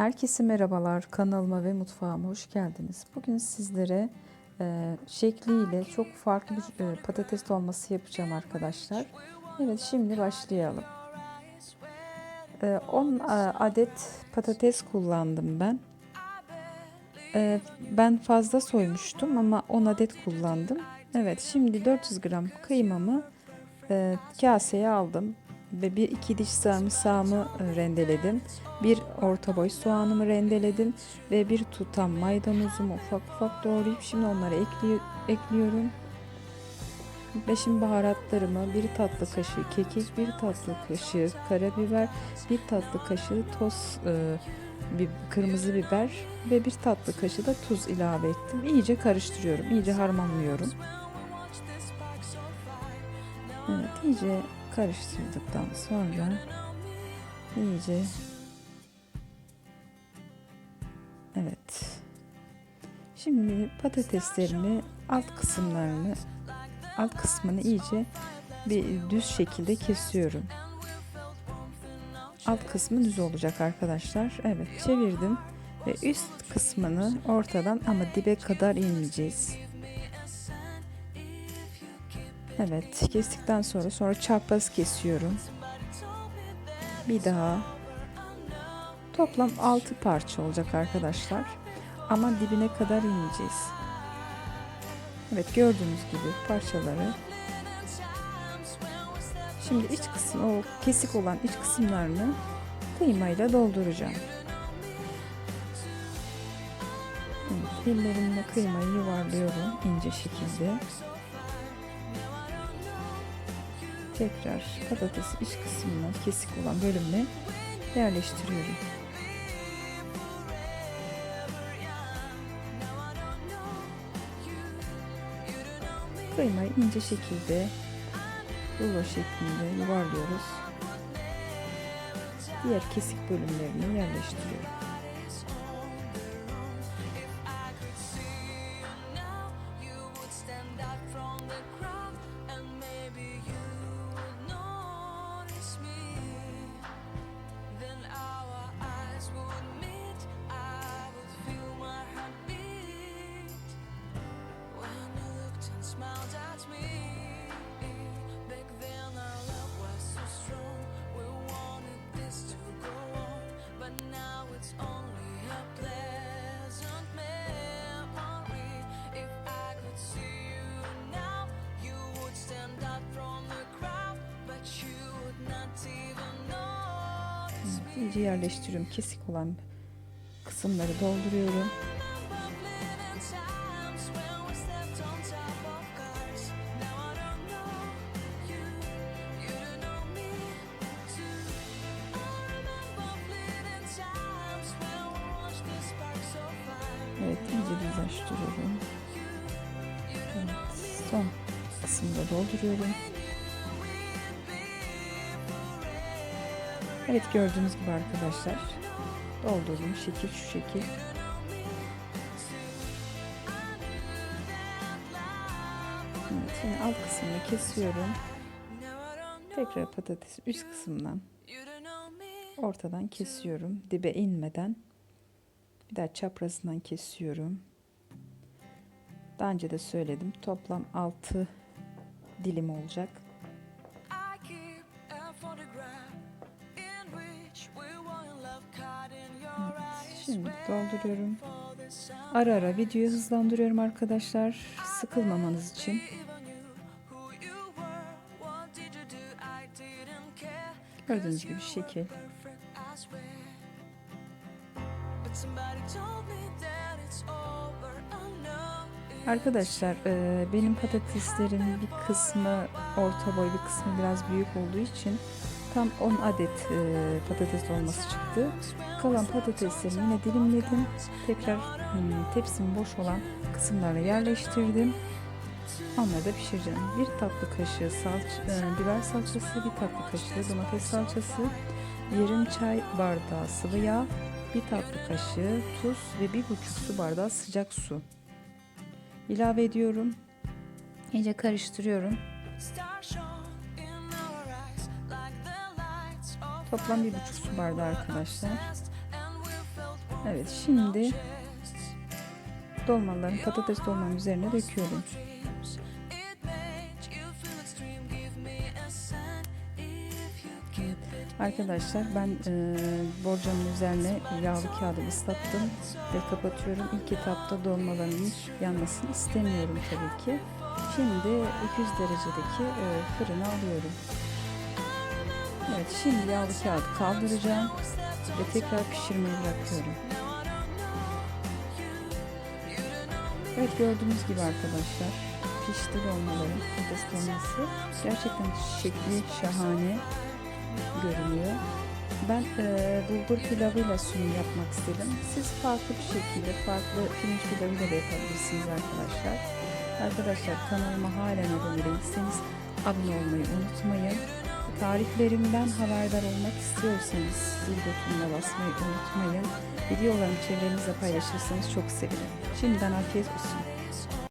Herkese merhabalar. Kanalıma ve mutfağıma hoş geldiniz. Bugün sizlere e, şekliyle çok farklı bir e, patates dolması yapacağım arkadaşlar. Evet şimdi başlayalım. E, 10 e, adet patates kullandım ben. E, ben fazla soymuştum ama 10 adet kullandım. Evet şimdi 400 gram kıymamı e, kaseye aldım ve bir iki diş sarımsağımı e, rendeledim. Bir orta boy soğanımı rendeledim ve bir tutam maydanozumu ufak ufak doğrayıp şimdi onları ekli ekliyorum. Ve şimdi baharatlarımı bir tatlı kaşığı kekik, bir tatlı kaşığı karabiber, bir tatlı kaşığı toz e, bir kırmızı biber ve bir tatlı kaşığı da tuz ilave ettim. İyice karıştırıyorum, iyice harmanlıyorum. Evet, iyice karıştırdıktan sonra iyice Evet. Şimdi patateslerimi alt kısımlarını alt kısmını iyice bir düz şekilde kesiyorum. Alt kısmı düz olacak arkadaşlar. Evet çevirdim ve üst kısmını ortadan ama dibe kadar ineceğiz. Evet kestikten sonra sonra çapraz kesiyorum. Bir daha toplam 6 parça olacak arkadaşlar. Ama dibine kadar ineceğiz. Evet gördüğünüz gibi parçaları Şimdi iç kısmı o kesik olan iç kısımlarını kıymayla dolduracağım. Evet, ellerimle kıymayı yuvarlıyorum ince şekilde. Tekrar patates iç kısmına kesik olan bölümüne yerleştiriyorum. Kıymayı ince şekilde rulo şeklinde yuvarlıyoruz. Diğer kesik bölümlerini yerleştiriyorum. We watched the sparks so fire. Evet iyice düzleştiriyorum. Evet, son kısmını da dolduruyorum. Evet gördüğünüz gibi arkadaşlar doldurduğum şekil şu şekil. Evet, şimdi alt kısmını kesiyorum. Tekrar patates üst me. ortadan kesiyorum. Dibe inmeden. Bir daha çaprazından kesiyorum. Daha önce de söyledim. Toplam 6 dilim olacak. Şimdi dolduruyorum. Ara ara videoyu hızlandırıyorum arkadaşlar. Sıkılmamanız için. Gördüğünüz gibi şekil. Arkadaşlar e, benim patateslerimin bir kısmı orta boy bir kısmı biraz büyük olduğu için tam 10 adet e, patates dolması çıktı. Kalan patateslerimi yine dilimledim. Tekrar hmm, tepsimin boş olan kısımlarına yerleştirdim. Onları da pişireceğim. Bir tatlı kaşığı salç, e, biber salçası, bir tatlı kaşığı domates salçası, yarım çay bardağı sıvı yağ, bir tatlı kaşığı tuz ve bir buçuk su bardağı sıcak su ilave ediyorum. İyice karıştırıyorum. Toplam bir buçuk su bardağı arkadaşlar. Evet şimdi dolmaların patates dolmanın üzerine döküyorum. İt. Arkadaşlar ben e, borcamın üzerine yağlı kağıdı ıslattım ve kapatıyorum. İlk etapta dolmalarımın yanmasını istemiyorum tabii ki. Şimdi 200 derecedeki e, fırına alıyorum. Evet şimdi yağlı kağıdı kaldıracağım ve tekrar pişirmeye bırakıyorum. Evet gördüğünüz gibi arkadaşlar pişti dolmaların patates dolması. Gerçekten şekli şahane görünüyor. Ben e, bulgur pilavıyla sunum yapmak istedim. Siz farklı bir şekilde, farklı pirinç pilavıyla da yapabilirsiniz arkadaşlar. Arkadaşlar kanalıma halen abone değilseniz abone olmayı unutmayın. Tariflerimden haberdar olmak istiyorsanız zil butonuna basmayı unutmayın. Videolarımı çevrenizle paylaşırsanız çok sevinirim. Şimdiden afiyet olsun.